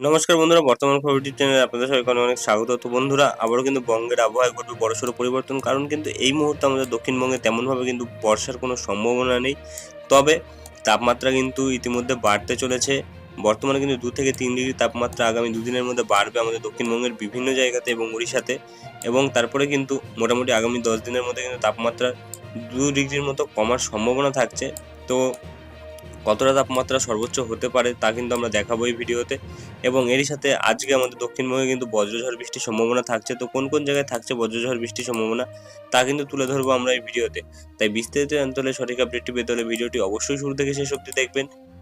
নমস্কার বন্ধুরা, বর্তমান খবর চ্যানেলে আপনাদের সবাইকে অনেক অনেক স্বাগত। তো বন্ধুরা, আবারও কিন্তু বঙ্গের আবহাওয়ায় ঘটবে বড়সড় পরিবর্তন, কারণ কিন্তু এই মুহূর্তে আমাদের দক্ষিণবঙ্গে তেমনভাবে কিন্তু বর্ষার কোনো সম্ভাবনা নেই। তবে তাপমাত্রা কিন্তু ইতিমধ্যে বাড়তে চলেছে। বর্তমানে কিন্তু দু থেকে তিন ডিগ্রি তাপমাত্রা আগামী দুদিনের মধ্যে বাড়বে আমাদের দক্ষিণবঙ্গের বিভিন্ন জায়গাতে এবং উড়িষ্যাতে এবং তারপরে কিন্তু মোটামুটি আগামী দশ দিনের মধ্যে কিন্তু তাপমাত্রা দু ডিগ্রির মতো কমার সম্ভাবনা থাকছে। তো কতটা তাপমাত্রা সর্বোচ্চ হতে পারে তা কিন্তু আমরা দেখাবো এই ভিডিওতে। এবং এরই সাথে আজকে আমাদের দক্ষিণবঙ্গে কিন্তু বজ্রঝড় বৃষ্টির সম্ভাবনা থাকছে। তো কোন কোন জায়গায় থাকছে বজ্রঝড় বৃষ্টির সম্ভাবনা, তা কিন্তু তুলে ধরবো আমরা এই ভিডিওতে। তাই বিস্তারিত জানতে হলে সঠিক আপডেটটি পেতে হলে ভিডিওটি অবশ্যই শুরু থেকে শেষ অবধি দেখবেন।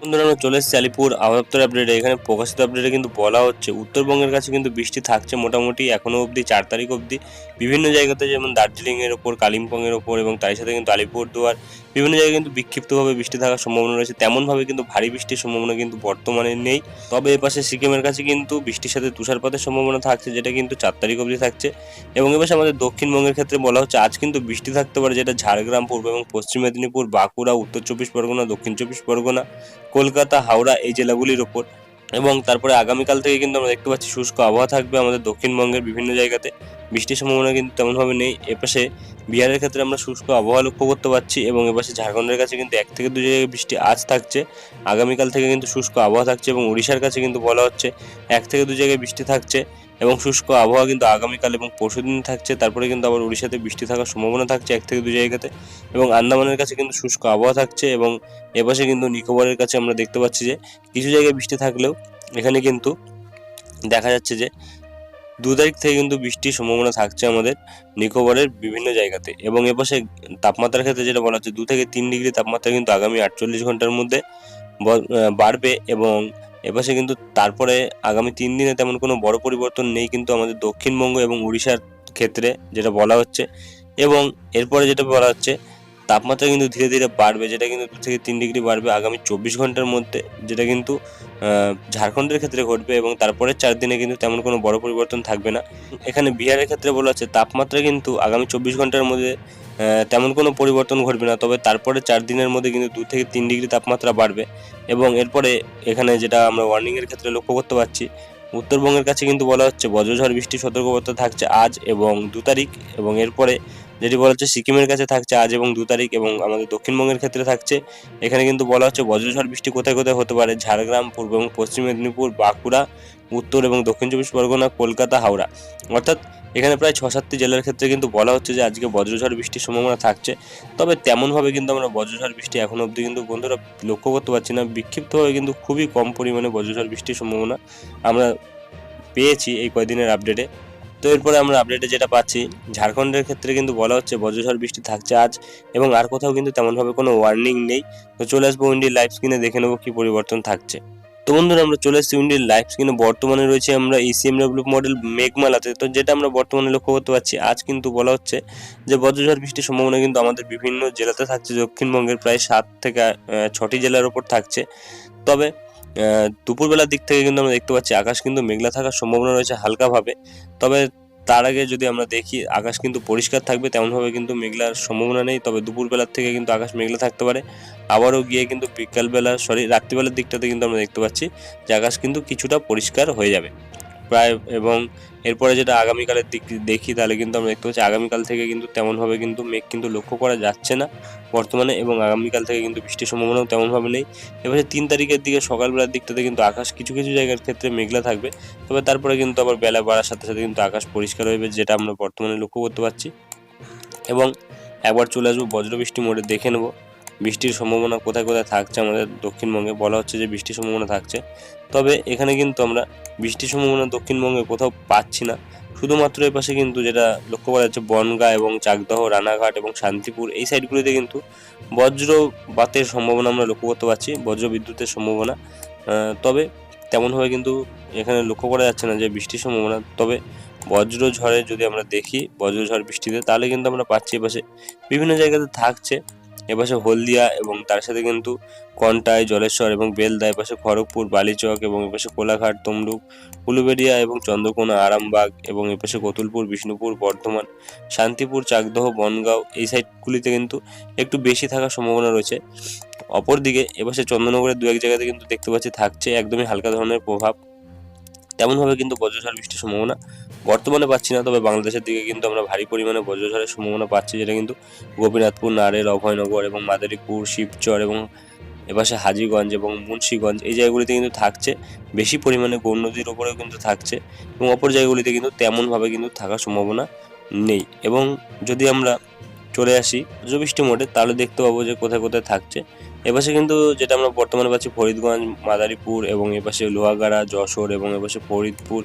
বন্ধুরা আমরা চলে এসেছি আলিপুর। আবহাওয়া আপডেটে এখানে প্রকাশিত আপডেটে কিন্তু বলা হচ্ছে, উত্তরবঙ্গের কাছে কিন্তু বৃষ্টি থাকছে মোটামুটি এখনও অবধি, চার তারিখ অবধি। বিভিন্ন জায়গাতে যেমন দার্জিলিংয়ের ওপর, কালিম্পংয়ের ওপর এবং তার সাথে কিন্তু আলিপুরদুয়ার বিভিন্ন জায়গায় কিন্তু বিক্ষিপ্তভাবে বৃষ্টি থাকার সম্ভাবনা রয়েছে। তেমনভাবে কিন্তু ভারী বৃষ্টির সম্ভাবনা কিন্তু বর্তমানে নেই। তবে এপাশে সিকিমের কাছে কিন্তু বৃষ্টির সাথে তুষারপাতের সম্ভাবনা থাকছে, যেটা কিন্তু চার তারিখ অবধি থাকছে। এবং এপাশে আমাদের দক্ষিণবঙ্গের ক্ষেত্রে বলা হচ্ছে, আজ কিন্তু বৃষ্টি থাকতে পারে, যেটা ঝাড়গ্রাম, পূর্ব এবং পশ্চিম মেদিনীপুর, বাঁকুড়া, উত্তর চব্বিশ পরগনা, দক্ষিণ চব্বিশ পরগনা, কলকাতা, হাওড়া, এই জেলাগুলির ওপর। এবং তারপরে আগামীকাল থেকে কিন্তু আমরা দেখতে পাচ্ছি শুষ্ক আবহাওয়া থাকবে আমাদের দক্ষিণবঙ্গের বিভিন্ন জায়গাতে। বৃষ্টির সম্ভাবনা কিন্তু তেমনভাবে নেই। এপাশে বিহারের ক্ষেত্রে আমরা শুষ্ক আবহাওয়া লক্ষ্য করতে পারছি এবং এপাশে ঝাড়খণ্ডের কাছে কিন্তু এক থেকে দু জায়গায় বৃষ্টি আজ থাকছে। আগামীকাল থেকে কিন্তু শুষ্ক আবহাওয়া থাকছে এবং উড়িষ্যার কাছে কিন্তু বলা হচ্ছে এক থেকে দু জায়গায় বৃষ্টি থাকছে এবং শুষ্ক আবহাওয়া কিন্তু আগামীকাল এবং পরশু পরশুদিন থাকছে। তারপরে কিন্তু আবার উড়িষ্যাতে বৃষ্টি থাকার সম্ভাবনা থাকছে এক থেকে দু জায়গাতে এবং আন্দামানের কাছে কিন্তু শুষ্ক আবহাওয়া থাকছে এবং এপাশে কিন্তু নিকোবরের কাছে আমরা দেখতে পাচ্ছি যে কিছু জায়গায় বৃষ্টি থাকলেও এখানে কিন্তু দেখা যাচ্ছে যে দু তারিখ থেকে কিন্তু বৃষ্টির সম্ভাবনা থাকছে আমাদের নিকোবরের বিভিন্ন জায়গাতে। এবং এপাশে তাপমাত্রার ক্ষেত্রে যেটা বলা হচ্ছে দু থেকে তিন ডিগ্রি তাপমাত্রা কিন্তু আগামী আটচল্লিশ ঘণ্টার মধ্যে বাড়বে এবং এপাশে কিন্তু তারপরে আগামী তিন দিনে তেমন কোনো বড় পরিবর্তন নেই কিন্তু আমাদের দক্ষিণবঙ্গ এবং উড়িষ্যার ক্ষেত্রে যেটা বলা হচ্ছে এবং এরপরে যেটা বলা হচ্ছে তাপমাত্রা কিন্তু ধীরে ধীরে বাড়বে, যেটা কিন্তু দু থেকে তিন ডিগ্রি বাড়বে আগামী চব্বিশ ঘণ্টার মধ্যে, যেটা কিন্তু ঝাড়খণ্ডের ক্ষেত্রে ঘটবে এবং তারপরে চার দিনে কিন্তু তেমন কোনো বড় পরিবর্তন থাকবে না। এখানে বিহারের ক্ষেত্রে বলা হচ্ছে তাপমাত্রা কিন্তু আগামী চব্বিশ ঘণ্টার মধ্যে তেমন কোনো পরিবর্তন ঘটবে না, তবে তারপরে চার দিনের মধ্যে কিন্তু দু থেকে তিন ডিগ্রি তাপমাত্রা বাড়বে। এবং এরপরে এখানে যেটা আমরা ওয়ার্নিংয়ের ক্ষেত্রে লক্ষ্য করতে পারছি, উত্তরবঙ্গের কাছে কিন্তু বলা হচ্ছে বজ্রঝড় বৃষ্টি সতর্কবার্তা থাকছে আজ এবং দু তারিখ এবং এরপরে যেটি বলা হচ্ছে সিকিমের কাছে থাকছে আজ এবং দু তারিখ এবং আমাদের দক্ষিণবঙ্গের ক্ষেত্রে থাকছে। এখানে কিন্তু বলা হচ্ছে বজ্রঝড় বৃষ্টি কোথায় কোথায় হতে পারে? ঝাড়গ্রাম, পূর্ব এবং পশ্চিম মেদিনীপুর, বাঁকুড়া, উত্তর এবং দক্ষিণ চব্বিশ পরগনা, কলকাতা, হাওড়া। অর্থাৎ এখানে প্রায় ছ সাতটি জেলার ক্ষেত্রে কিন্তু বলা হচ্ছে যে আজকে বজ্রঝড় বৃষ্টির সম্ভাবনা থাকছে। তবে তেমনভাবে কিন্তু আমরা বজ্রঝড় বৃষ্টি এখন অবধি কিন্তু বন্ধুরা লক্ষ্য করতে পারছি না। বিক্ষিপ্তভাবে কিন্তু খুবই কম পরিমাণে বজ্রঝড় বৃষ্টির সম্ভাবনা আমরা পেয়েছি এই কয়দিনের আপডেটে তো এরপরে আমরা আপডেটে যেটা পাচ্ছি, ঝাড়খণ্ডের ক্ষেত্রে কিন্তু বলা হচ্ছে বজ্রঝড় বৃষ্টি থাকছে আজ এবং আর কোথাও কিন্তু তেমনভাবে কোনো ওয়ার্নিং নেই। তো চলে আসব উইন্ডির লাইভ স্ক্রিনে দেখে নেব কী পরিবর্তন থাকছে। তো বন্ধুরা, আমরা চলে এসেছি উইন্ডির লাইভ স্ক্রিনে বর্তমানে রয়েছে আমরা ইসিএম ডব্লিউ মডেল মেঘমালাতে। তো যেটা আমরা বর্তমানে লক্ষ্য করতে পারছি, আজ কিন্তু বলা হচ্ছে যে বজ্রঝড় বৃষ্টির সম্ভাবনা কিন্তু আমাদের বিভিন্ন জেলাতে থাকছে। দক্ষিণবঙ্গের প্রায় সাত থেকে ছটি জেলার ওপর থাকছে। তবে দুপুরবেলার দিক থেকে কিন্তু আমরা দেখতে পাচ্ছি আকাশ কিন্তু মেঘলা থাকার সম্ভাবনা রয়েছে হালকাভাবে। তবে তার আগে যদি আমরা দেখি, আকাশ কিন্তু পরিষ্কার থাকবে, তেমনভাবে কিন্তু মেঘলার সম্ভাবনা নেই। তবে দুপুরবেলার থেকে কিন্তু আকাশ মেঘলা থাকতে পারে। আবারও গিয়ে কিন্তু বিকালবেলা সরি রাত্রিবেলার দিকটাতে কিন্তু আমরা দেখতে পাচ্ছি যে আকাশ কিন্তু কিছুটা পরিষ্কার হয়ে যাবে। প্রায় এবং এরপরে যেটা আগামীকালের দিক দেখি তাহলে কিন্তু আমরা দেখতে পাচ্ছি আগামীকাল থেকে কিন্তু তেমনভাবে কিন্তু মেঘ কিন্তু লক্ষ্য করা যাচ্ছে না বর্তমানে এবং আগামীকাল থেকে কিন্তু বৃষ্টির সম্ভাবনাও তেমনভাবে নেই। এবারে তিন তারিখের দিকে সকালবেলার দিকটাতে কিন্তু আকাশ কিছু কিছু জায়গার ক্ষেত্রে মেঘলা থাকবে। তবে তারপরে কিন্তু আবার বেলা বাড়ার সাথে সাথে কিন্তু আকাশ পরিষ্কার যাবে যেটা আমরা বর্তমানে লক্ষ্য করতে পারছি। এবং একবার চলে আসব বজ্রবৃষ্টি মোড়ে দেখে নেব। বৃষ্টির সম্ভাবনা কোথায় কোথায় থাকছে আমাদের দক্ষিণবঙ্গে? বলা হচ্ছে যে বৃষ্টির সম্ভাবনা থাকছে। তবে এখানে কিন্তু আমরা বৃষ্টির সম্ভাবনা দক্ষিণবঙ্গে কোথাও পাচ্ছি না। শুধুমাত্র এর পাশে কিন্তু যেটা লক্ষ্য করা যাচ্ছে বনগাঁ এবং চাকদহ, রানাঘাট এবং শান্তিপুর, এই সাইডগুলিতে কিন্তু বজ্রপাতের সম্ভাবনা আমরা লক্ষ্য করতে পারছি বজ্র বিদ্যুতের সম্ভাবনা তবে তেমনভাবে কিন্তু এখানে লক্ষ্য করা যাচ্ছে না যে বৃষ্টির সম্ভাবনা। তবে বজ্র ঝড়ে যদি আমরা দেখি, বজ্র ঝড় বৃষ্টিতে, তাহলে কিন্তু আমরা পাচ্ছি এপাশে বিভিন্ন জায়গাতে থাকছে। এপাশে হলদিয়া এবং তার সাথে কিন্তু কন্টাই, জলেশ্বর এবং বেলদা এপাশে খড়গপুর, বালিচক এবং এপাশে কোলাঘাট, তমলুক, উলুবেড়িয়া এবং চন্দ্রকোনা, আরামবাগ এবং এপাশে কতুলপুর, বিষ্ণুপুর, বর্ধমান, শান্তিপুর, চাকদহ, বনগাঁও এই সাইডগুলিতে কিন্তু একটু বেশি থাকার সম্ভাবনা রয়েছে। অপরদিকে এপাশে চন্দ্রনগরের দু এক জায়গাতে কিন্তু দেখতে পাচ্ছি থাকছে একদমই হালকা ধরনের প্রভাব। তেমনভাবে কিন্তু বজ্রঝড় বৃষ্টির সম্ভাবনা বর্তমানে পাচ্ছি না, তবে বাংলাদেশের দিকে কিন্তু আমরা ভারী পরিমাণে বজ্রঝড়ের সম্ভাবনা পাচ্ছি, যেটা কিন্তু গোপীনাথপুর নারের অভয়নগর এবং মাদারীপুর, শিবচর এবং এপাশে হাজীগঞ্জ এবং মুন্সীগঞ্জ এই জায়গাগুলিতে কিন্তু থাকছে। বেশি পরিমাণে গৌর নদীর ওপরেও কিন্তু থাকছে এবং অপর জায়গাগুলিতে কিন্তু তেমনভাবে কিন্তু থাকার সম্ভাবনা নেই এবং যদি আমরা চলে আসি বৃষ্টি মোডে তাহলে দেখতে পাবো যে কোথায় কোথায় থাকছে। এপাশে কিন্তু যেটা আমরা বর্তমানে পাচ্ছি ফরিদগঞ্জ, মাদারীপুর এবং এপাশে লোহাগাড়া, যশোর এবং এপাশে ফরিদপুর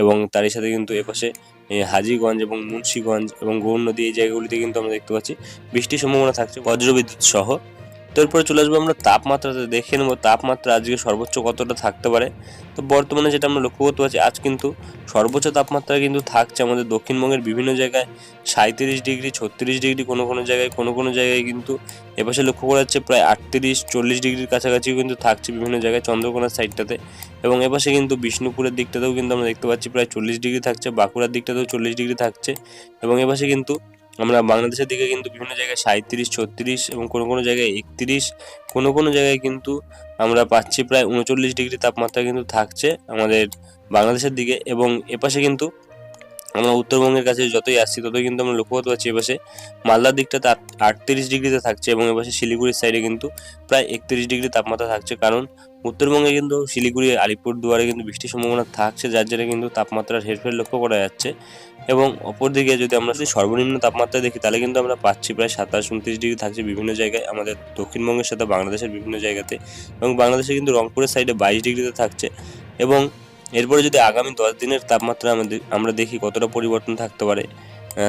এবং তারই সাথে কিন্তু এপাশে হাজিগঞ্জ এবং মুন্সীগঞ্জ এবং গৌর নদী এই জায়গাগুলিতে কিন্তু আমরা দেখতে পাচ্ছি। বৃষ্টির সম্ভাবনা থাকছে বজ্রবিদ্যুৎ সহ। এরপরে চলে আসব, আমরা তাপমাত্রাতে দেখে নেব, তাপমাত্রা আজকে সর্বোচ্চ কতটা থাকতে পারে। তো বর্তমানে যেটা আমরা লক্ষ্য করতে পারছি, আজ কিন্তু সর্বোচ্চ তাপমাত্রা কিন্তু থাকছে আমাদের দক্ষিণবঙ্গের বিভিন্ন জায়গায়। সাঁত্রিশ ডিগ্রি, ছত্রিশ ডিগ্রি কোনো কোনো জায়গায়, কোনো কোনো জায়গায় কিন্তু এপাশে লক্ষ্য করা যাচ্ছে প্রায় আটত্রিশ, চল্লিশ ডিগ্রির কাছাকাছিও কিন্তু থাকছে বিভিন্ন জায়গায় চন্দ্রকোনার সাইডটাতে। এবং এপাশে কিন্তু বিষ্ণুপুরের দিকটাতেও কিন্তু আমরা দেখতে পাচ্ছি প্রায় চল্লিশ ডিগ্রি থাকছে, বাঁকুড়ার দিকটাতেও চল্লিশ ডিগ্রি থাকছে। এবং এপাশে কিন্তু আমরা বাংলাদেশের দিকে কিন্তু বিভিন্ন জায়গায় সাঁত্রিশ ছত্রিশ এবং কোনো কোনো জায়গায় একত্রিশ, কোনো কোনো জায়গায় কিন্তু আমরা পাচ্ছি প্রায় উনচল্লিশ ডিগ্রি তাপমাত্রা কিন্তু থাকছে আমাদের বাংলাদেশের দিকে এবং এপাশে কিন্তু আমরা উত্তরবঙ্গের কাছে যতই আসছি, ততই কিন্তু আমরা লক্ষ্য করতে পারছি এপাশে। মালদার দিকটাতে আট- আটত্রিশ ডিগ্রিতে থাকছে এবং এপাশে শিলিগুড়ির সাইডে কিন্তু প্রায় একত্রিশ ডিগ্রি তাপমাত্রা থাকছে। কারণ উত্তরবঙ্গে কিন্তু শিলিগুড়ি, আলিপুর দুয়ারে কিন্তু বৃষ্টির সম্ভাবনা থাকছে, যার জন্য কিন্তু তাপমাত্রার হেরফের লক্ষ্য করা যাচ্ছে। এবং অপরদিকে যদি আমরা যদি সর্বনিম্ন তাপমাত্রা দেখি, তাহলে কিন্তু আমরা পাচ্ছি প্রায় সাতাশ, উনত্রিশ ডিগ্রি থাকছে বিভিন্ন জায়গায়। আমাদের দক্ষিণবঙ্গের সাথে বাংলাদেশের বিভিন্ন জায়গাতে এবং বাংলাদেশে কিন্তু রংপুরের সাইডে বাইশ ডিগ্রিতে থাকছে। এবং এরপরে যদি আগামী দশ দিনের তাপমাত্রা আমাদের, আমরা দেখি কতটা পরিবর্তন থাকতে পারে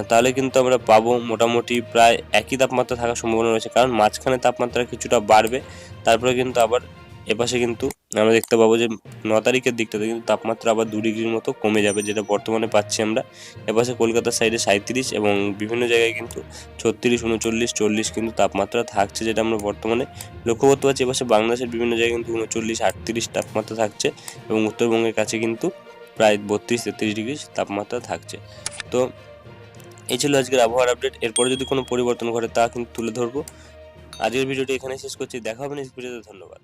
তাহলে কিন্তু আমরা পাবো মোটামুটি প্রায় একই তাপমাত্রা থাকার সম্ভাবনা রয়েছে। কারণ মাঝখানে তাপমাত্রা কিছুটা বাড়বে, তারপরে কিন্তু আবার এপাশে কিন্তু আমরা দেখতে পাবো যে ন তারিখের দিকটাতে কিন্তু তাপমাত্রা আবার দু ডিগ্রির মতো কমে যাবে, যেটা বর্তমানে পাচ্ছি আমরা। এপাশে কলকাতার সাইডে সাঁত্রিশ এবং বিভিন্ন জায়গায় কিন্তু ছত্রিশ, উনচল্লিশ, চল্লিশ কিন্তু তাপমাত্রা থাকছে, যেটা আমরা বর্তমানে লক্ষ্য করতে পারছি। এপাশে বাংলাদেশের বিভিন্ন জায়গায় কিন্তু উনচল্লিশ, আটত্রিশ তাপমাত্রা থাকছে এবং উত্তরবঙ্গের কাছে কিন্তু প্রায় বত্রিশ, তেত্রিশ ডিগ্রি তাপমাত্রা থাকছে। তো এই ছিল আজকের আবহাওয়ার আপডেট এরপরে যদি কোনো পরিবর্তন ঘটে তা কিন্তু তুলে ধরবো। আজকের ভিডিওটি এখানে শেষ করছি। দেখা হবে নেক্সট ভিডিওতে ধন্যবাদ।